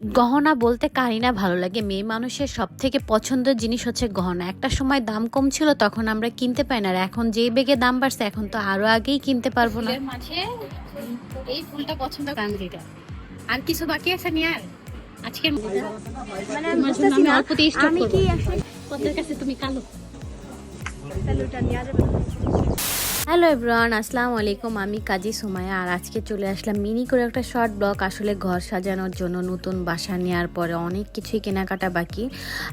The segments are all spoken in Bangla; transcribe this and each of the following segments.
গহনা বলতে কারই না ভালো লাগে। মেয়ে মানুষের সব থেকে পছন্দের জিনিস হচ্ছে গহনা। একটা সময় দাম কম ছিল তখন আমরা কিনতে পাই না। আর এখন যেই বেগে দাম বাড়ছে এখন তো আরও আগেই কিনতে পারব না। মাঝে এই ফুলটা পছন্দ কান্দিটা আর কিছু বাকি আছে নি আর আজকের মানে আমি। কি আসলে কাছে তুমি কালো? তাহলে ওটা নেওয়া যাবে না? হ্যালো এভরিওয়ান আসসালামু আলাইকুম আমি কাজী সুমাইয়া আর আজকে চলে আসলাম মিনি করে একটা শর্ট ব্লগ আসলে ঘর সাজানোর জন্য নতুন বাসা নেওয়ার পরে অনেক কিছুই কেনাকাটা বাকি।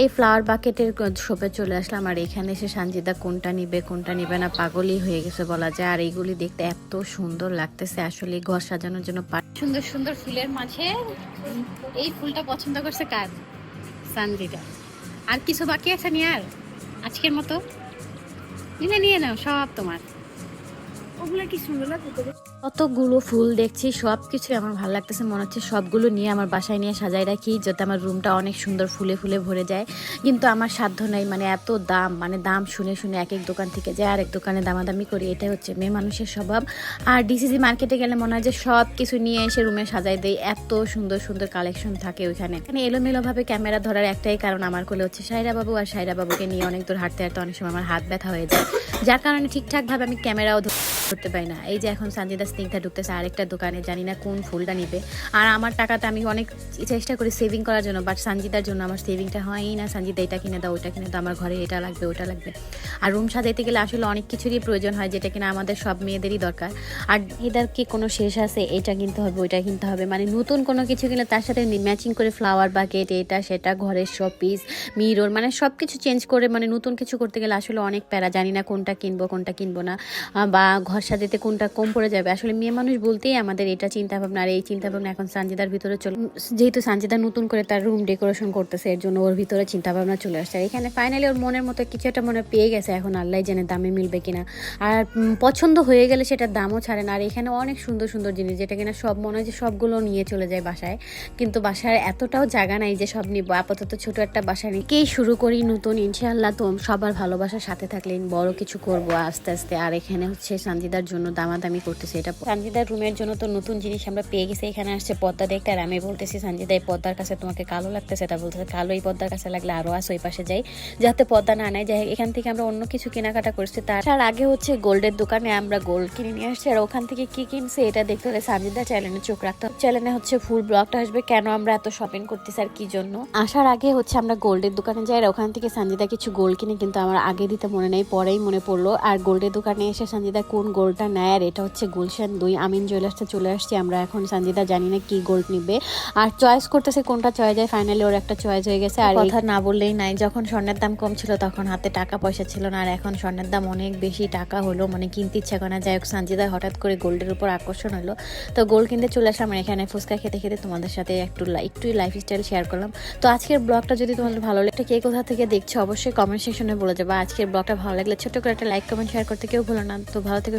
এই ফ্লাওয়ার বাকেটের শপে চলে আসলাম আর এখানে এসে সানজিদা কোনটা নিবে কোনটা নিবে না পাগলই হয়ে গেছে বলা যায়। আর এইগুলি দেখতে এত সুন্দর লাগতেছে, আসলে ঘর সাজানোর জন্য সুন্দর সুন্দর ফুলের মাঝে এই ফুলটা পছন্দ করছে কার? সানজিদা। আর কিছু বাকি আছে নি আর আজকের মতো? নিলে নিয়ে নাও, সব তোমার। ওগুলো কতগুলো ফুল দেখছি সব কিছুই আমার ভালো লাগতেছে। মনে হচ্ছে সবগুলো নিয়ে আমার বাসায় নিয়ে সাজাই রাখি, যাতে আমার রুমটা অনেক সুন্দর ফুলে ফুলে ভরে যায়। কিন্তু আমার সাধ্য নাই মানে এত দাম মানে দাম শুনে শুনে এক এক দোকান থেকে যায় আর এক দোকানে দামাদামি করি, এটাই হচ্ছে মেয়ে মানুষের স্বভাব। আর ডিসিসি মার্কেটে গেলে মনে হয় যে সব কিছু নিয়ে এসে রুমে সাজাই দেয় এত সুন্দর সুন্দর কালেকশন থাকে ওইখানে। এখানে এলোমেলোভাবে ক্যামেরা ধরার একটাই কারণ আমার কোলে হচ্ছে সাইরা বাবু আর সাইরা বাবুকে নিয়ে অনেক দূর হাঁটতে হাঁটতে অনেক সময় আমার হাত ব্যথা হয়ে যায়। যার কারণে ঠিকঠাকভাবে আমি ক্যামেরাও করতে পারি না। এই যে এখন সঞ্জিদা স্নিগ্ধা ঢুকতেছে আরেকটা দোকানে, জানি না কোন ফুলটা নিবে। আর আমার টাকাটা আমি অনেক চেষ্টা করি সেভিং করার জন্য বাট সঞ্জিদার জন্য আমার সেভিংটা হয়ই না। সঞ্জিদা এটা কিনে দাও, ওইটা কিনে দাও, আমার ঘরে এটা লাগবে, ওটা লাগবে। আর রুম সাজাইতে গেলে আসলে অনেক কিছুরই প্রয়োজন হয়, যেটা কিনা আমাদের সব মেয়েদেরই দরকার। আর এটার কি কোনো শেষ আছে? এটা কিনতে হবে, ওইটা কিনতে হবে। মানে নতুন কোনো কিছু কিনলে তার সাথে ম্যাচিং করে ফ্লাওয়ার বাকেট এটা, সেটা, ঘরের শপিস মিরর মানে সব কিছু চেঞ্জ করে মানে নতুন কিছু করতে গেলে আসলে অনেক প্যারা। জানি না কোনটা কিনবো কোনটা কিনবো না। বা ঘর সাজাতে কোনটা কম পড়ে যাবে? আসলে মেয়ে মানুষ বলতেই আমাদের এটা চিন্তা ভাবনা আর এই চিন্তা ভাবনা এখন সানজিদার ভিতরে চলে যেহেতু সানজিদা নতুন করে তার রুম ডেকোরেশন করতেছে, এর জন্য ওর ভিতরে চিন্তা ভাবনা চলে আসছে। এখানে ফাইনালি ওর মনের মতো কিছু একটা মনে পেয়ে গেছে, এখন আল্লাহ জানে দামে মিলবে কিনা। আর পছন্দ হয়ে গেলে সেটার দামও ছাড়ে না। আর এখানে অনেক সুন্দর সুন্দর জিনিস, যেটা কিনা সব মনে হয় যে সবগুলো নিয়ে চলে যায় বাসায়। কিন্তু বাসার এতটাও জায়গা নাই যে সব নিবো। আপাতত ছোট একটা বাসা নিয়ে কেই শুরু করি নতুন। ইনশাআল্লাহ তো সবার ভালোবাসার সাথে থাকলে বড় কিছু করব আস্তে আস্তে। আর এখানে হচ্ছে সানজিদার জন্য দামাদামি করতেছে, এটা সানজিদার রুমের জন্য তো নতুন জিনিস আমরা পেয়ে গেছি, এখানে আসছে পর্দা দেখতে, আর আমি বলতেছি, সানজিদা, এই পর্দার কাছে তোমাকে কালো লাগতেছে? তা বলতেছে, কালো এই পর্দার কাছে লাগলে আরও আস ওই পাশে যাই, যাতে পর্দা না নেয়। যাই এখান থেকে আমরা অন্য কিছু কেনাকাটা করছি। তার আগে হচ্ছে গোল্ডের দোকানে আমরা গোল্ড কিনে নিয়ে আসছি, আর ওখান থেকে কি কিনছে এটা দেখতে হলে সানজিদা চ্যানেলে চোখ রাখতে হবে। চ্যানেলে হচ্ছে ফুল ব্লগটা আসবে, কেন আমরা এত শপিং করতেছি আর কি জন্য? আসার আগে হচ্ছে আমরা গোল্ডের দোকানে যাই, আর ওখান থেকে সঞ্জিদা কিছু গোল্ড কিনে, কিন্তু আমার আগে দিতে মনে নেই, পরেই মনে পড়ল। আর গোল্ডের দোকানে এসে সঞ্জিদা কোন গোল্ডটা নেয় আর এটা হচ্ছে গুলশান দুই। আমিন জুয়েলার্সে চলে আসছি, আমরা এখন সঞ্জিদা জানি না কি গোল্ড নিবে। আর চয়েস করতেছে কোনটা চয়েস যায় ফাইনালি ওর একটা চয়েস হয়ে গেছে। আর কথা না বললেই নাই, যখন স্বর্ণের দাম কম ছিল তখন হাতে টাকা পয়সা ছিল না, আর এখন স্বর্ণের দাম অনেক বেশি টাকা হলো মানে কিনতে ইচ্ছা করে না। যাই হোক সঞ্জিদা হঠাৎ করে গোল্ডের উপর আকর্ষণ হলো। তো গোল্ড কিনতে চলে আসলাম এখানে ফুচকা খেতে খেতে তোমাদের সাথে একটু একটু লাইফ স্টাইল শেয়ার করলাম। তো আজকের ব্লগটা যদি তোমাদের ভালো লাগে, কে কোথা থেকে দেখছ, অবশ্যই কমেন্ট সেকশনে বলে যাবে। আজকের ব্লগটা ভালো লাগলে ছোট করে একটা লাইক কমেন্ট শেয়ার করতে কেউ ভুলো না। তো ভালো থেকে